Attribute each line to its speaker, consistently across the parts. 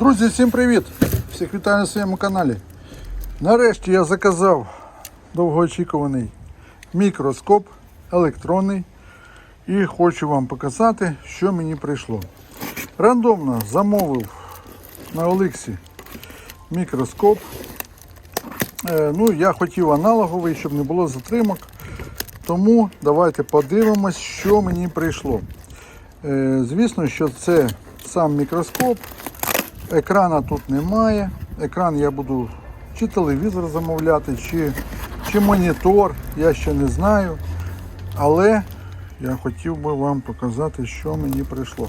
Speaker 1: Друзі, всім привіт! Всіх вітаю на своєму каналі. Нарешті я заказав довгоочікуваний мікроскоп електронний і хочу вам показати, що мені прийшло. Рандомно замовив на Олексі мікроскоп. Е, ну, я хотів аналоговий, щоб не було затримок. Тому давайте подивимось, що мені прийшло. Е, Звісно, що це сам мікроскоп. Екрана тут немає. Екран я буду чи телевізор замовляти, чи, чи монітор, я ще не знаю. Але я хотів би вам показати, що мені прийшло.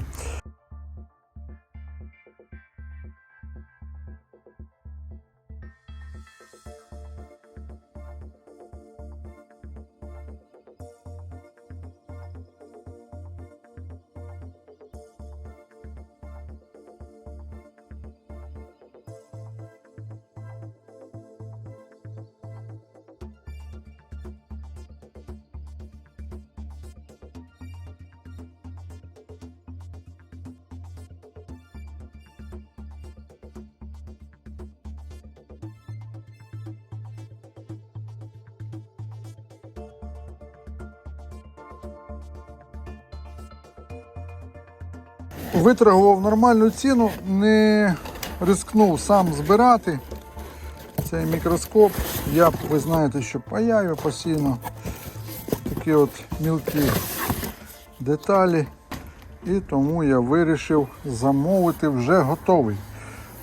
Speaker 1: Виторгував нормальну ціну, не рискнув сам збирати цей мікроскоп. Я, ви знаєте, що паяю постійно такі от мілкі деталі. І тому я вирішив замовити вже готовий.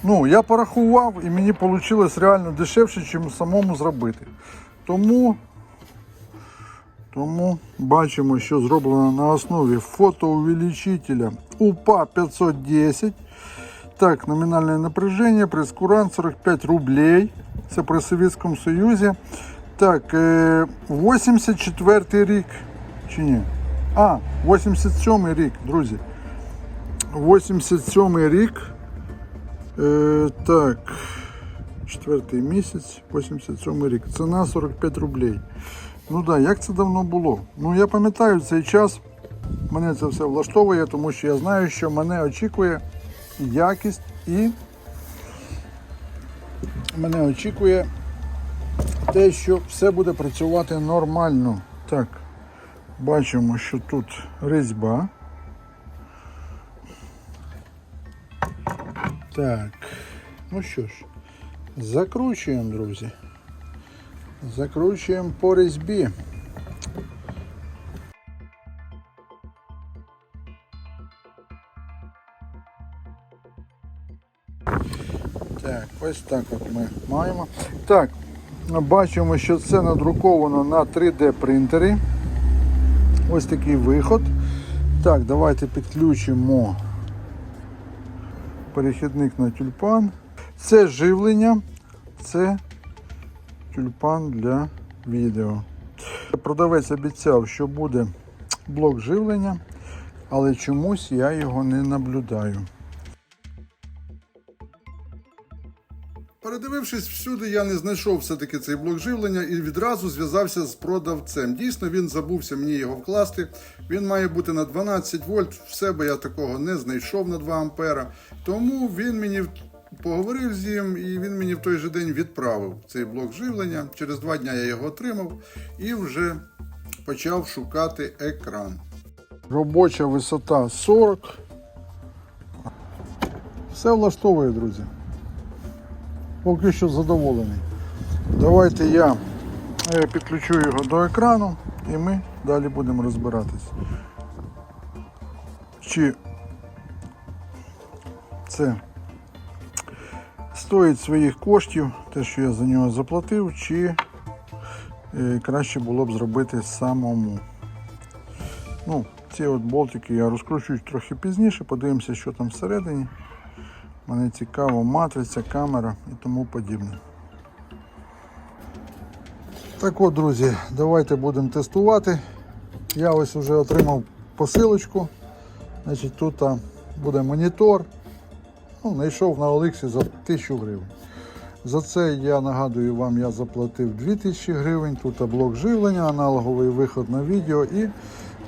Speaker 1: Ну, я порахував і мені вийшло реально дешевше, ніж самому зробити. Тому, тому бачимо, що зроблено на основі фотоувеличителя УПА 510. Так, номінальне напряження, прескурант 45 рублей. Це при Совєтському Союзі. Так, е, 84 рік. Чи ні? А, 87 рік, друзі. 87 рік. Е, так, четвертий місяць, 87 рік. Ціна 45 рублей. Ну так, як це давно було? Ну я пам'ятаю цей час. Мене це все влаштовує, тому що я знаю, що мене очікує якість і мене очікує те, що все буде працювати нормально. Так, бачимо, що тут різьба. Так, ну що ж, закручуємо, друзі. Закручуємо по різьбі. Так, ось так от ми маємо. Так, бачимо, що це надруковано на 3D принтері. Ось такий виход. Так, давайте підключимо перехідник на тюльпан. Це живлення, це тюльпан для відео. Продавець обіцяв, що буде блок живлення, але чомусь я його не наблюдаю. Передивившись всюди, я не знайшов все-таки цей блок живлення і відразу зв'язався з продавцем. Дійсно, він забувся мені його вкласти. Він має бути на 12 вольт. В себе я такого не знайшов на 2 ампера. Тому він мені поговорив з ним і він мені в той же день відправив цей блок живлення. Через два дні я його отримав і вже почав шукати екран. Робоча висота 40. Все влаштовує, друзі поки що задоволений. Давайте я підключу його до екрану і ми далі будемо розбиратись. Чи це стоїть своїх коштів, те, що я за нього заплатив, чи е, краще було б зробити самому. Ну, ці от болтики я розкручую трохи пізніше, подивимося, що там всередині. Мене цікаво, матриця, камера і тому подібне. Так от, друзі, давайте будемо тестувати. Я ось вже отримав посилочку. Значить, Тут буде монітор. Ну, Знайшов на Олексі за 1000 гривень. За це я нагадую вам, я заплатив 2000 гривень. Тут блок живлення, аналоговий виход на відео. І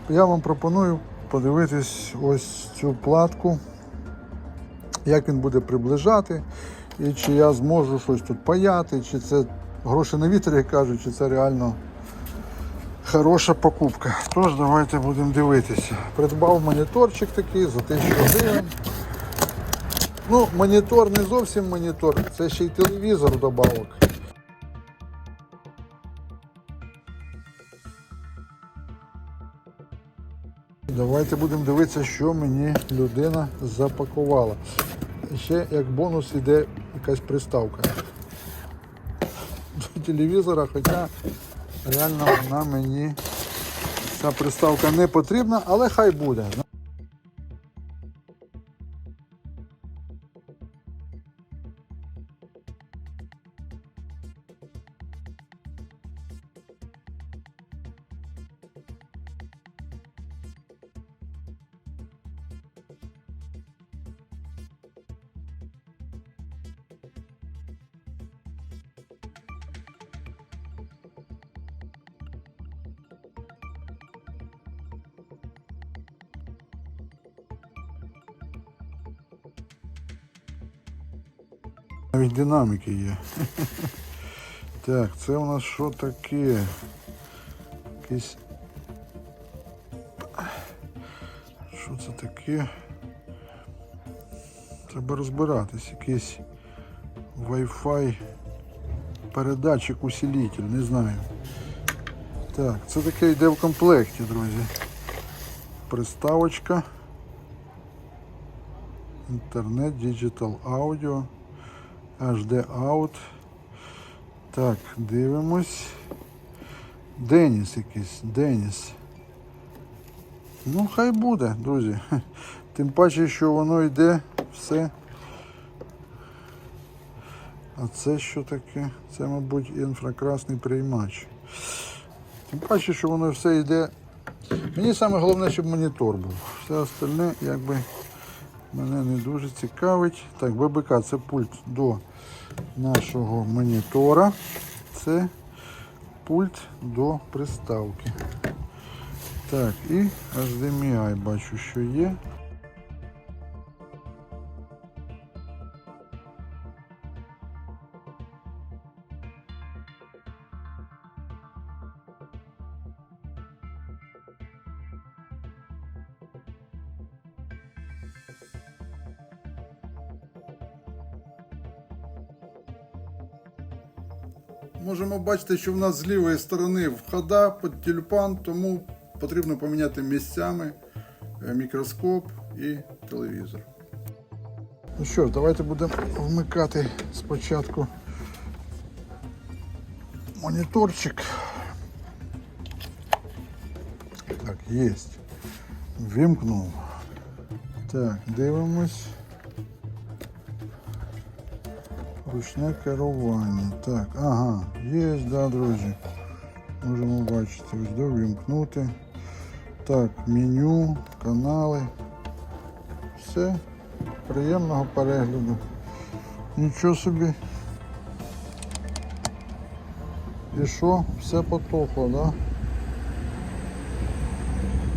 Speaker 1: я вам пропоную подивитись ось цю платку як він буде приближати, і чи я зможу щось тут паяти, чи це гроші на вітер, як кажуть, чи це реально хороша покупка. Тож давайте будемо дивитися. Придбав моніторчик такий за 1000 гривень. Ну, монітор не зовсім монітор, це ще й телевізор добавок. Давайте будемо дивитися, що мені людина запакувала. Ще як бонус йде якась приставка до телевізора, хоча реально вона мені ця приставка не потрібна, але хай буде. Навіть динаміки є. Так, це у нас що таке? Якийсь. Що це таке? Треба розбиратись. Якийсь Wi-Fi передатчик усилитель, не знаю. Так, це таке йде в комплекті, друзі. Приставочка. Інтернет, Digital Audio. HD Out. Так, дивимось. Деніс якийсь, Деніс. Ну, хай буде, друзі. Тим паче, що воно йде все. А це що таке? Це, мабуть, інфракрасний приймач. Тим паче, що воно все йде. Мені саме головне, щоб монітор був. Все остальне, якби мене не дуже цікавить. Так, ББК це пульт до нашого монітора. Це пульт до приставки. Так, і HDMI бачу, що є. Можемо бачити, що в нас з лівої сторони входа під тюльпан, тому потрібно поміняти місцями е, мікроскоп і телевізор. Ну що ж, давайте будемо вмикати спочатку моніторчик. Так, є. Вімкнув. Так, дивимось. Ручне керування. Так, ага, є, да, друзі. Можемо бачити, ось довімкнути. Так, меню, канали. Все. Приємного перегляду. Нічого собі. І що? Все потухло, да?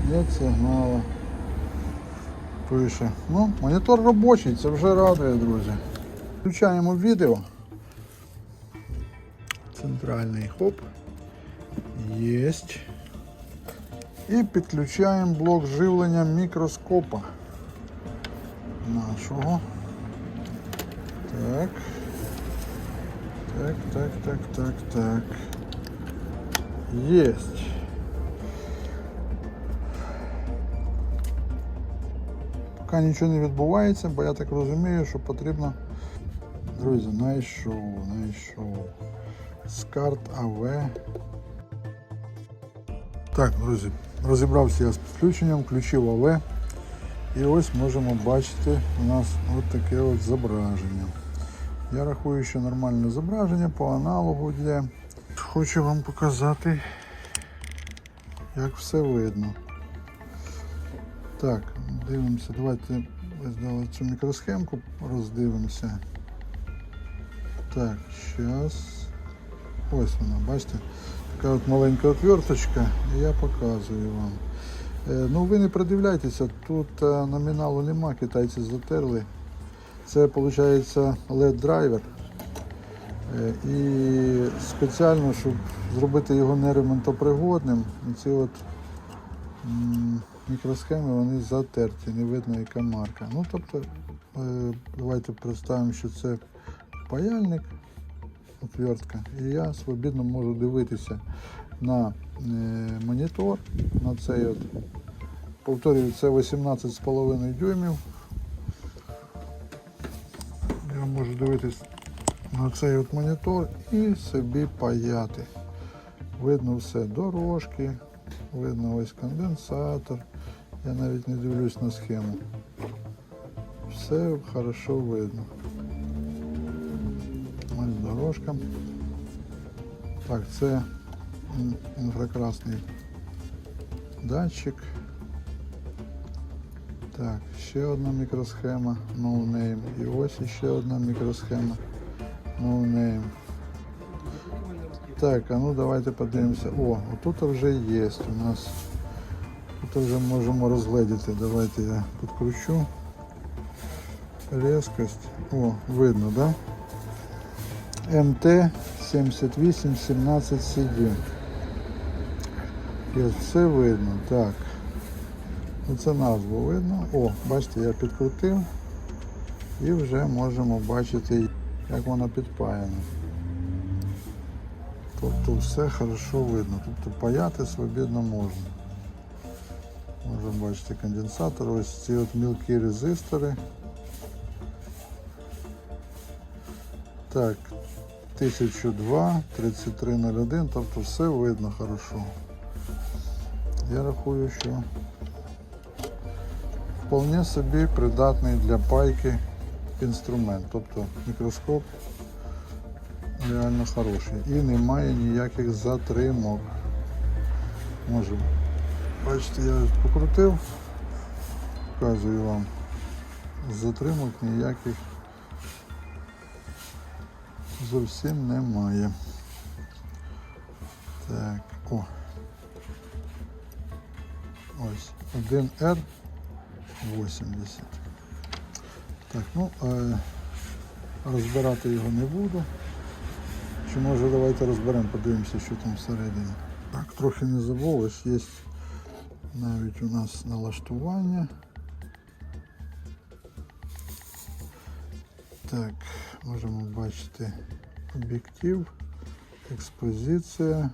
Speaker 1: Нет сигналу. Пише. Ну, монітор робочий, це вже радує, друзі. Включаємо відео. Центральний хоп. Єсть. І підключаємо блок живлення мікроскопа нашого. Так. Так, так, так, так, так. Єсть. Поки нічого не відбувається, бо я так розумію, що потрібно Друзі, знайшов, знайшов. Скарт АВ. Так, друзі, розібрався я з підключенням, включив АВ. І ось можемо бачити у нас от таке от зображення. Я рахую, що нормальне зображення по аналогу йде. Хочу вам показати, як все видно. Так, дивимося, давайте ось цю мікросхемку роздивимося. Так, зараз. Ось вона, бачите? Така от маленька отверточка, і я показую вам. Е, ну ви не придивляйтеся, тут е, номіналу нема, китайці затерли. Це виходить LED драйвер. І спеціально, щоб зробити його неремонтопригодним, ці от мікросхеми вони затерті, не видно яка марка. Ну тобто, е, давайте представимо, що це паяльник, отвертка, і я свобідно можу дивитися на е, монітор, на цей от, повторюю, це 18,5 дюймів. Я можу дивитись на цей от монітор і собі паяти. Видно все, дорожки, видно ось конденсатор. Я навіть не дивлюсь на схему. Все хорошо видно. Ось дорожка. Так, це ін- інфракрасний датчик. Так, ще одна мікросхема no name. І ось ще одна мікросхема no name. Так, а ну давайте подивимося. О, тут вже є у нас. Тут вже можемо розгледіти. Давайте я підкручу. Резкость. О, видно, да? МТ 7817 CD. Все видно. Так. Оце назву видно. О, бачите, я підкрутив і вже можемо бачити, як вона підпаяна. Тобто все хорошо видно. Тобто паяти свобідно можна. Можемо бачити конденсатор, ось ці от мілкі резистори. Так, 1002, 3301, тобто все видно хорошо. Я рахую, що вполне собі придатний для пайки інструмент. Тобто мікроскоп реально хороший. І немає ніяких затримок. Може, бачите, я покрутив, показую вам. Затримок ніяких зовсім немає. Так, о. Ось 1R 80. Так, ну е, розбирати його не буду. Чи може давайте розберемо, подивимося, що там всередині. Так, трохи не забув, ось є навіть у нас налаштування. Так, можемо бачити об'єктив, експозиція.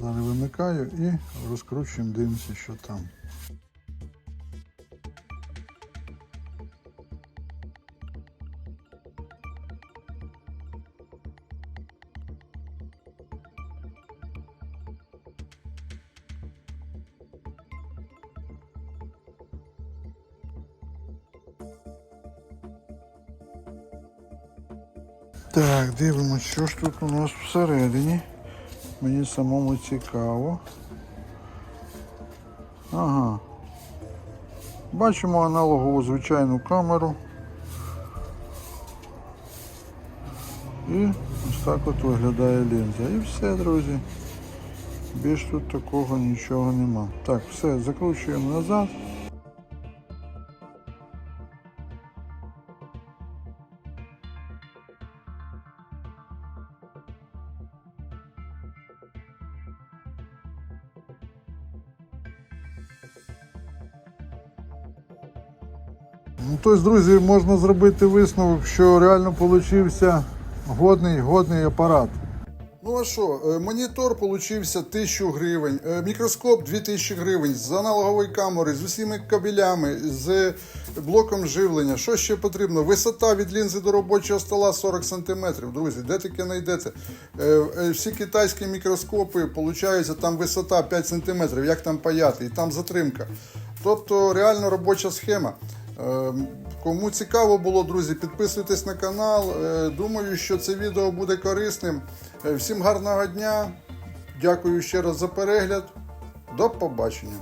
Speaker 1: Зараз вимикаю і розкручуємо, дивимося, що там. Так, дивимося, що ж тут у нас всередині. Мені самому цікаво. Ага. Бачимо аналогову звичайну камеру. І ось так от виглядає лінза. І все, друзі. Більш тут такого нічого нема. Так, все, закручуємо назад. Ну, тобто, друзі, можна зробити висновок, що реально получився годний, годний апарат. Ну а що, е, монітор получився 1000 гривень, е, мікроскоп 2000 гривень з аналоговою камерою, з усіма кабелями, з блоком живлення. Що ще потрібно? Висота від лінзи до робочого стола 40 см. Друзі, де таке знайдете? Е, Всі китайські мікроскопи, получається, там висота 5 см, як там паяти, і там затримка. Тобто реально робоча схема. Е, Кому цікаво було, друзі, підписуйтесь на канал. Е, Думаю, що це відео буде корисним. Е, Всім гарного дня. Дякую ще раз за перегляд. До побачення.